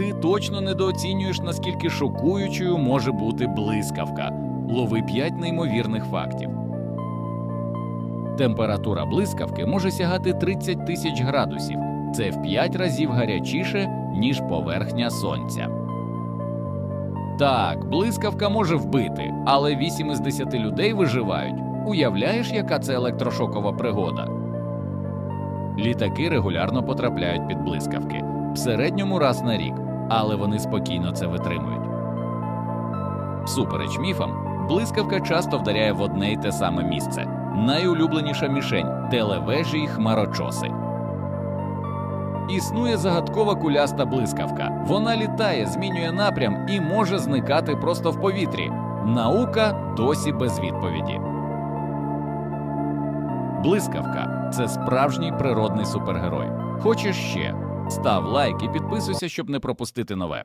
Ти точно недооцінюєш, наскільки шокуючою може бути блискавка. Лови 5 неймовірних фактів. Температура блискавки може сягати 30 тисяч градусів. Це в 5 разів гарячіше, ніж поверхня сонця. Так, блискавка може вбити, але 8 із 10 людей виживають. Уявляєш, яка це електрошокова пригода? Літаки регулярно потрапляють під блискавки в середньому раз на рік, але вони спокійно це витримують. Всупереч міфам, блискавка часто вдаряє в одне й те саме місце найулюбленіша мішень телевежі й хмарочоси. Існує загадкова куляста блискавка. Вона літає, змінює напрям і може зникати просто в повітрі. Наука досі без відповіді. Блискавка це справжній природний супергерой. Хочеш ще? Став лайк і підписуйся, щоб не пропустити нове.